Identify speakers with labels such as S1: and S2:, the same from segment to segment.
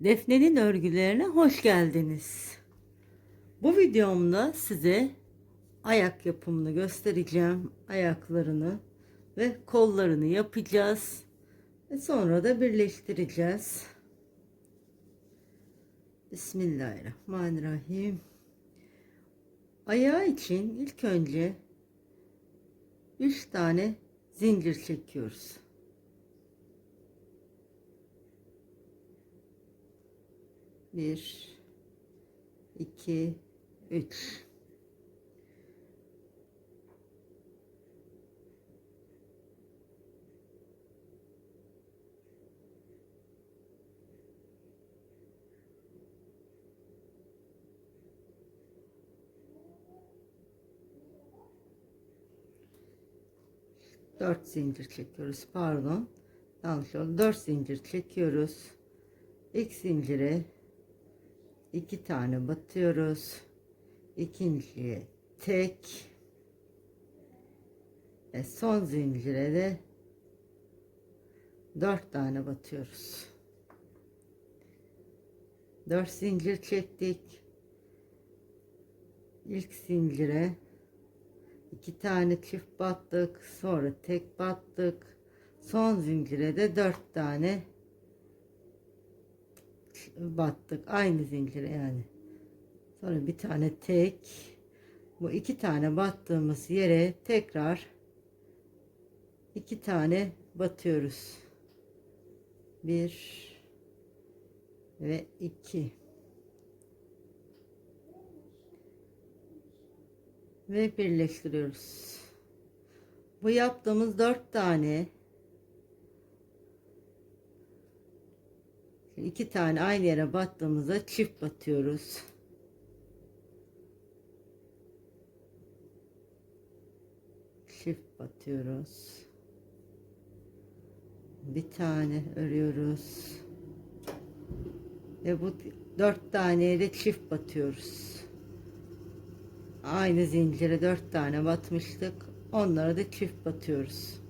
S1: Defne'nin örgülerine hoş geldiniz. Bu videomda size ayak yapımını göstereceğim. Ayaklarını ve kollarını yapacağız. Ve sonra da birleştireceğiz. Bismillahirrahmanirrahim. Ayağı için ilk önce 3 tane zincir çekiyoruz. Bir, iki, üç. Dört zincir çekiyoruz. Pardon. Yanlış oldu. Dört zincir çekiyoruz. İlk zincire iki tane batıyoruz. İkinciye tek ve son zincire de dört tane batıyoruz. Dört zincir çektik. İlk zincire iki tane çift battık. Sonra tek battık. Son zincire de dört tane battık. Aynı zincire yani. Sonra bir tane tek. Bu iki tane battığımız yere tekrar iki tane batıyoruz. Bir ve iki. Ve birleştiriyoruz. Bu yaptığımız dört tane iki tane aynı yere battığımızda çift batıyoruz. Çift batıyoruz. Bir tane örüyoruz. Ve bu dört taneye de çift batıyoruz. Aynı zincire dört tane batmıştık. Onlara da çift batıyoruz.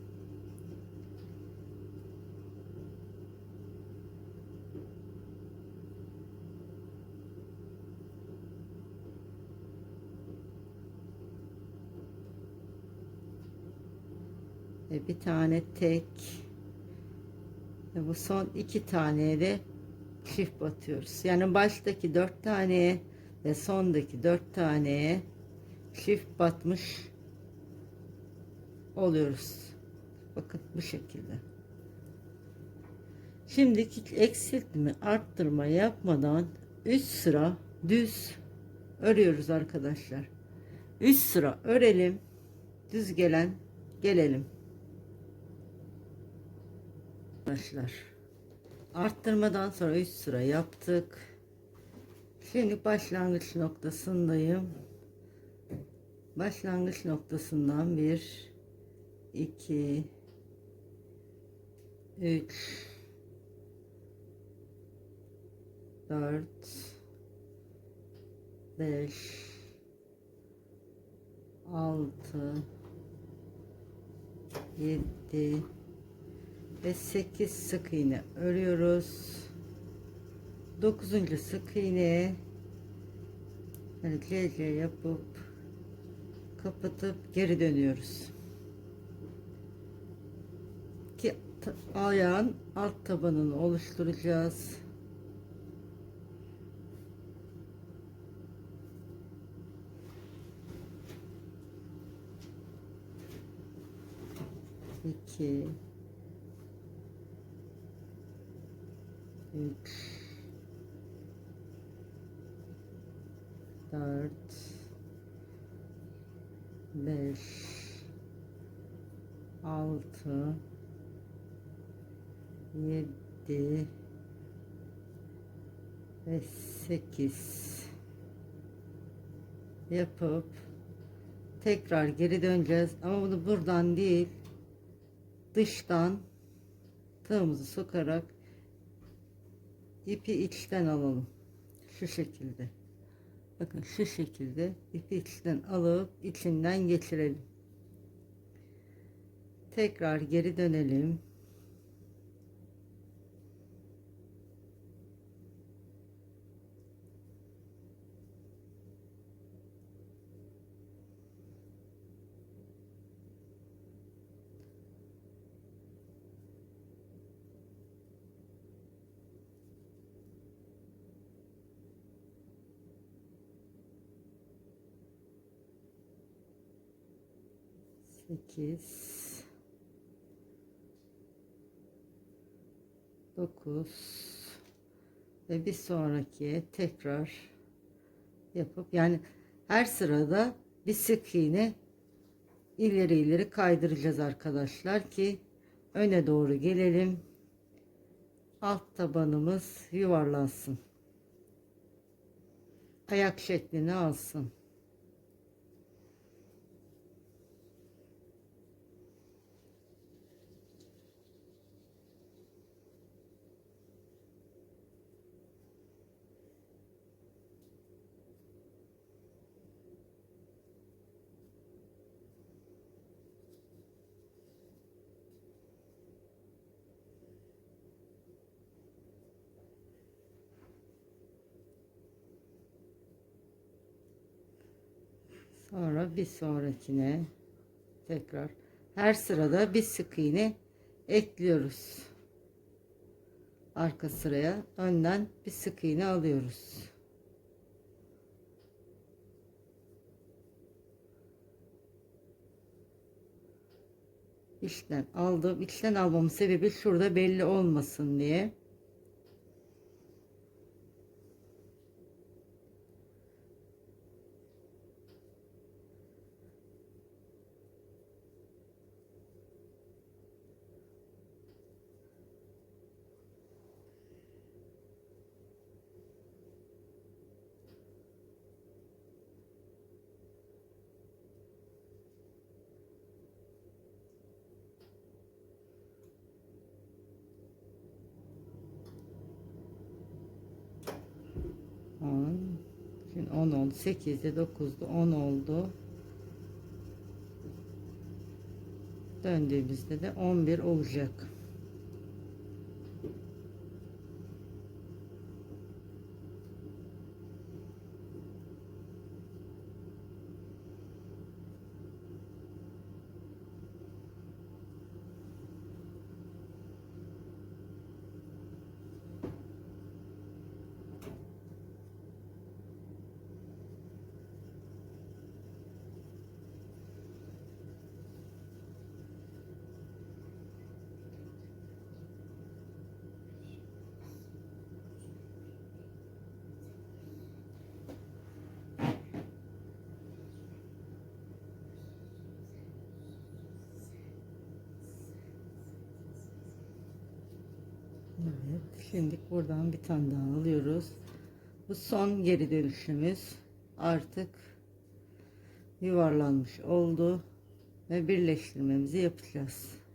S1: Bir tane tek ve bu son iki taneye de çift batıyoruz. Yani baştaki dört taneye ve sondaki dört taneye çift batmış oluyoruz. Bakın bu şekilde. Şimdi eksiltme, arttırma yapmadan 3 sıra düz örüyoruz arkadaşlar. 3 sıra örelim. Düz gelen gelelim. Arkadaşlar arttırmadan sonra 3 sıra yaptık. Şimdi başlangıç noktasındayım. Başlangıç noktasından 1 2 3 4 5 6 7 ve 8 sık iğne örüyoruz. 9. sık yani CC yapıp kapatıp geri dönüyoruz. Ki ayağın alt tabanını oluşturacağız. İki, üç, dört, beş, altı, yedi ve sekiz yapıp tekrar geri döneceğiz. Ama bunu buradan değil dıştan tığımızı sokarak ipi içten alalım. Şu şekilde. Bakın şu şekilde ipi içten alıp içinden geçirelim. Tekrar geri dönelim. 8 9 ve bir sonraki tekrar yapıp yani her sırada bir sık iğne ileri ileri kaydıracağız arkadaşlar ki öne doğru gelelim. Alt tabanımız yuvarlansın. Ayak şeklini alsın Sonra bir sonrakine tekrar her sırada bir sık iğne ekliyoruz. Arka sıraya önden bir sık iğne alıyoruz. İçten aldım. İçten almamın sebebi şurada belli olmasın diye. On. Şimdi 10 oldu. 8'de 9'da 10 oldu. Döndüğümüzde de 11 olacak. Evet. Şimdi buradan bir tane daha alıyoruz. Bu son geri dönüşümüz artık yuvarlanmış oldu ve birleştirmemizi yapacağız.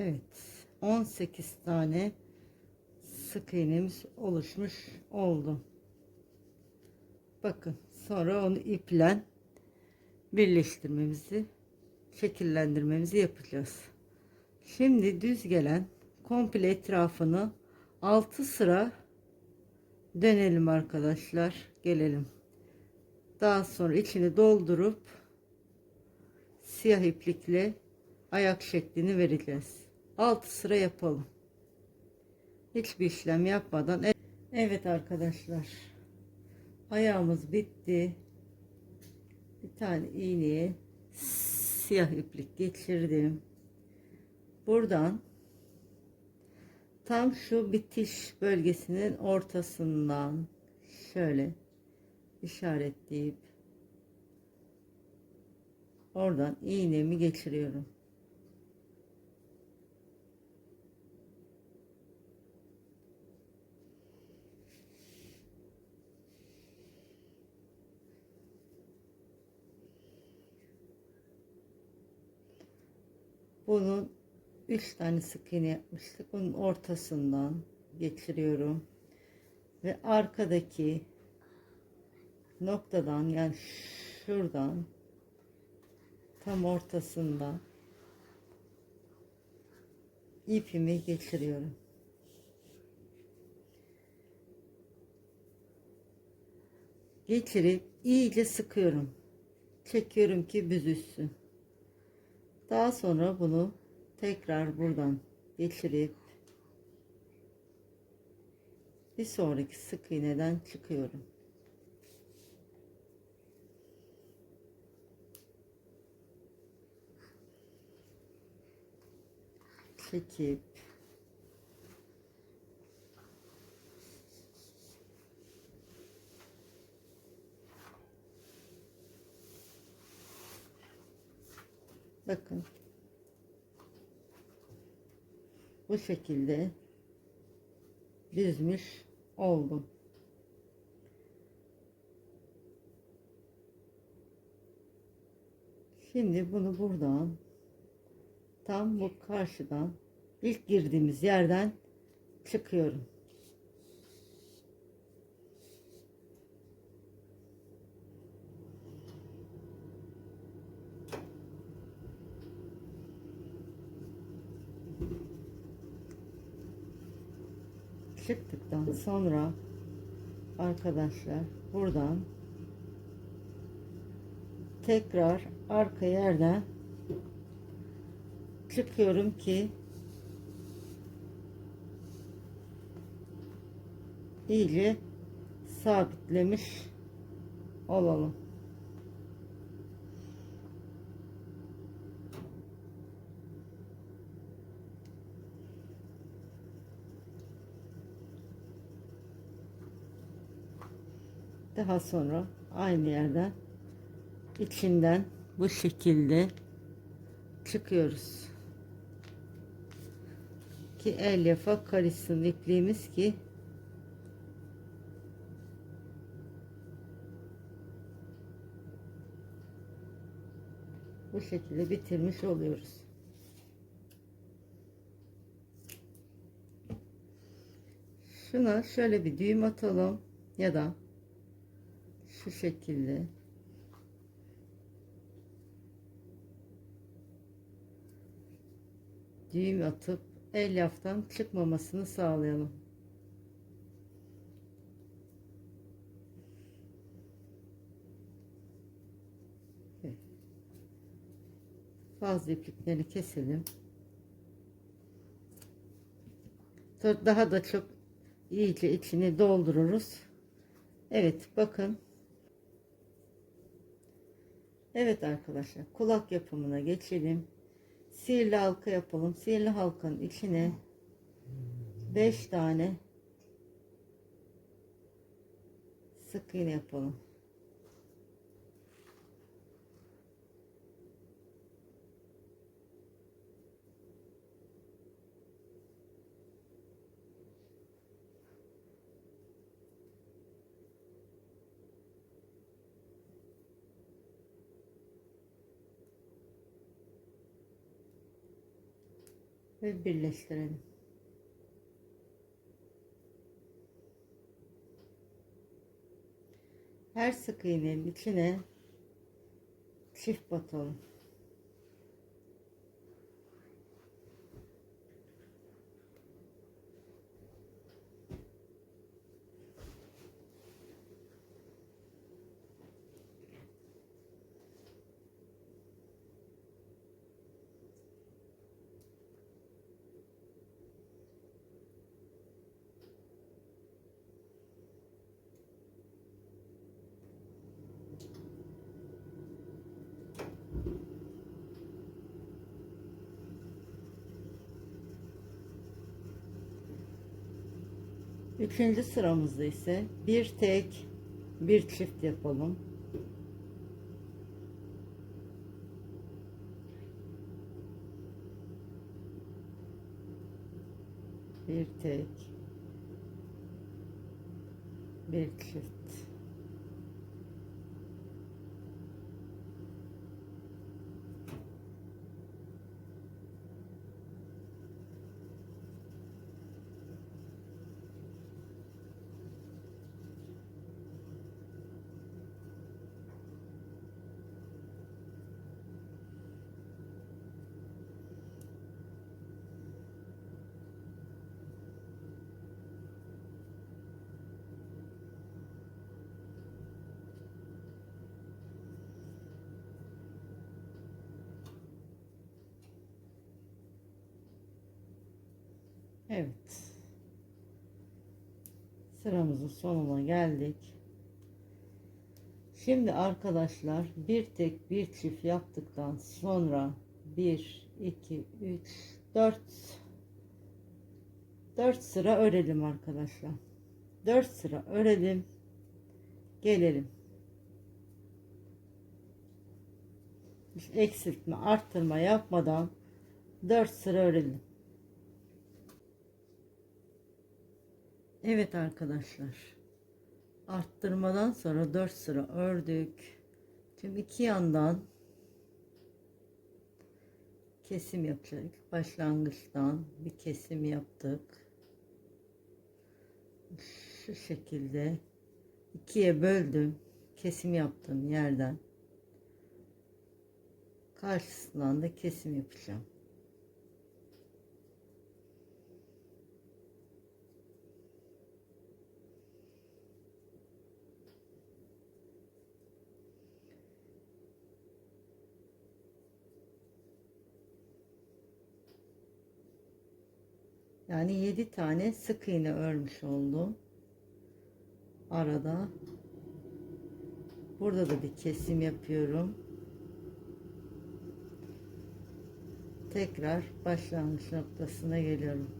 S1: Evet. 18 tane sık iğnemiz oluşmuş oldu. Bakın sonra onu iple birleştirmemizi şekillendirmemizi yapacağız. Şimdi düz gelen komple etrafını 6 sıra dönelim arkadaşlar. Gelelim. Daha sonra içini doldurup siyah iplikle ayak şeklini vereceğiz. 6 sıra yapalım. Hiçbir işlem yapmadan. E- Evet arkadaşlar. Ayağımız bitti. Bir tane iğneye siyah iplik geçirdim. Buradan tam şu bitiş bölgesinin ortasından şöyle işaretleyip oradan iğnemi geçiriyorum. Bunun 3 tane sık iğne yapmıştık. Bunun ortasından geçiriyorum. Ve arkadaki noktadan yani şuradan tam ortasında ipimi geçiriyorum. Geçirip iyice sıkıyorum. Çekiyorum ki büzüşsün. Daha sonra bunu tekrar buradan geçirip bir sonraki sık iğneden çıkıyorum. Çekip bakın bu şekilde düzmüş oldum. Şimdi bunu buradan tam bu karşıdan ilk girdiğimiz yerden çıkıyorum. Sonra arkadaşlar buradan tekrar arka yerden çıkıyorum ki iyice sabitlemiş olalım. Daha sonra aynı yerden içinden bu şekilde çıkıyoruz. Ki el yafa karışsın ipliğimiz ki bu şekilde bitirmiş oluyoruz. Şuna şöyle bir düğüm atalım ya da şu şekilde düğüm atıp elyaftan çıkmamasını sağlayalım. Fazla iplikleri keselim. Daha da çok iyice içini doldururuz. Evet bakın Evet arkadaşlar kulak yapımına geçelim. Sihirli halka yapalım. Sihirli halkanın içine 5 tane sık iğne yapalım. Ve birleştirelim. Her sık iğnenin içine çift batalım. Üçüncü sıramızda ise bir tek bir çift yapalım. Bir tek bir çift Evet. Sıramızın sonuna geldik. Şimdi arkadaşlar bir tek bir çift yaptıktan sonra 1 2 3 4 4 sıra örelim arkadaşlar. 4 sıra örelim. Gelelim. Eksiltme, arttırma yapmadan 4 sıra örelim. Evet arkadaşlar. Arttırmadan sonra 4 sıra ördük. Şimdi iki yandan kesim yapacağız. Başlangıçtan bir kesim yaptık. Şu şekilde ikiye böldüm. Kesim yaptığım yerden karşısından da kesim yapacağım. Yani 7 tane sık iğne örmüş oldum. Arada. Burada da bir kesim yapıyorum. Tekrar başlangıç noktasına geliyorum.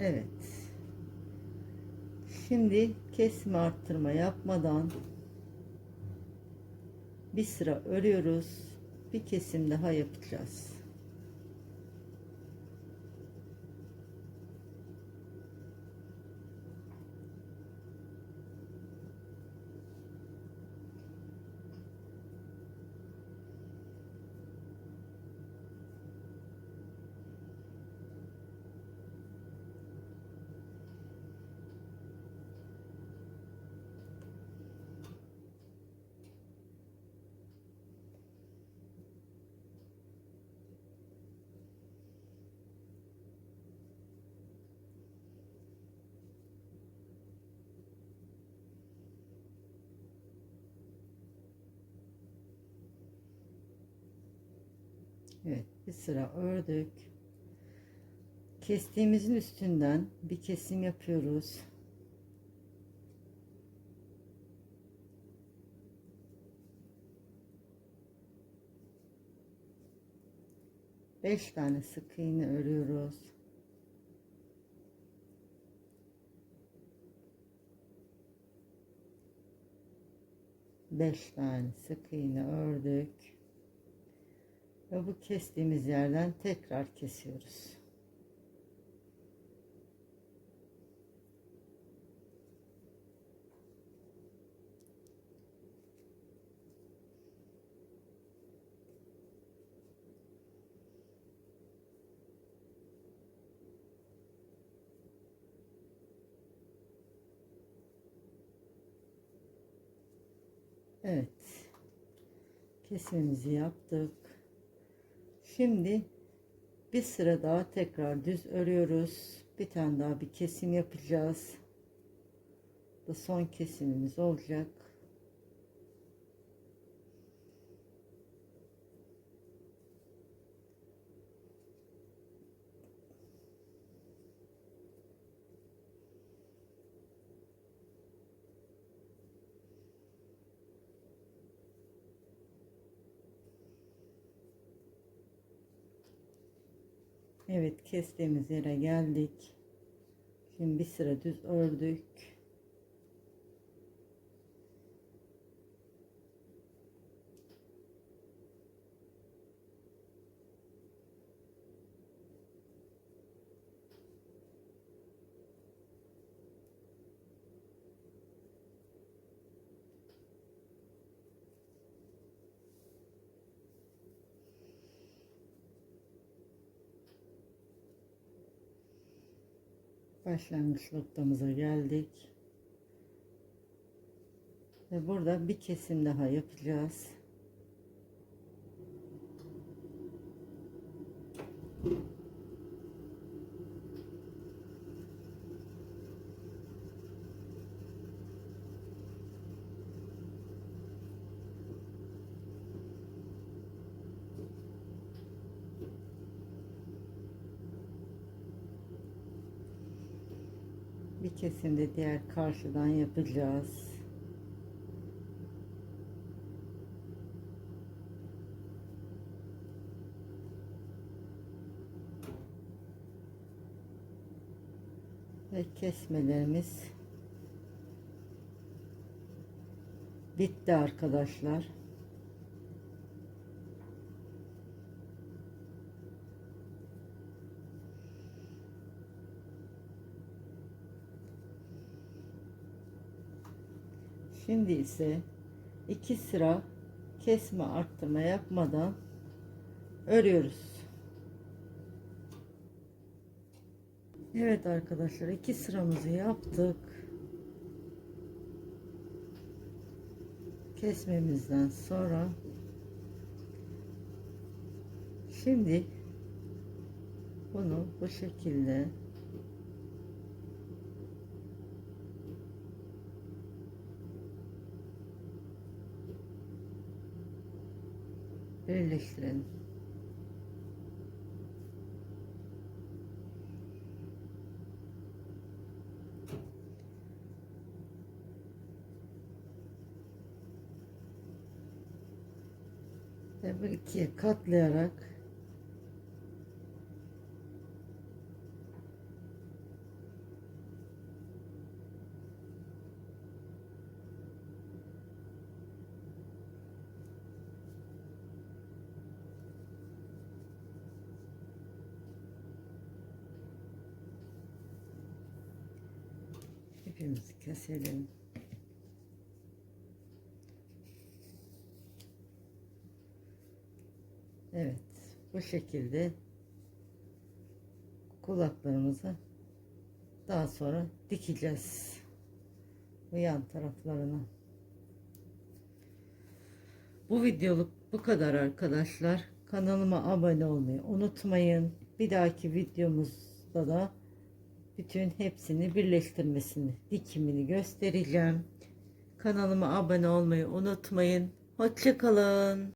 S1: Evet. Şimdi kesme arttırma yapmadan bir sıra örüyoruz. Bir kesim daha yapacağız. Evet bir sıra ördük. Kestiğimizin üstünden bir kesim yapıyoruz. Beş tane sık iğne örüyoruz. Beş tane sık iğne ördük. Ve bu kestiğimiz yerden tekrar kesiyoruz. Evet. Kesimimizi yaptık. Şimdi bir sıra daha tekrar düz örüyoruz. Bir tane daha bir kesim yapacağız. Bu son kesimimiz olacak. Evet kestiğimiz yere geldik. Şimdi bir sıra düz ördük. Başlangıç noktamıza geldik. Ve burada bir kesim daha yapacağız. De diğer karşıdan yapacağız. Ve kesmelerimiz bitti arkadaşlar. Şimdi ise iki sıra kesme arttırma yapmadan örüyoruz. Evet arkadaşlar iki sıramızı yaptık. Kesmemizden sonra şimdi bunu bu şekilde birleştirelim. Ve bu ikiye katlayarak ipimizi keselim. Evet, bu şekilde kulaklarımızı daha sonra dikeceğiz. Bu yan taraflarına. Bu videoluk bu kadar arkadaşlar. Kanalıma abone olmayı unutmayın. Bir dahaki videomuzda da bütün hepsini birleştirmesini, dikimini göstereceğim. Kanalıma abone olmayı unutmayın. Hoşçakalın.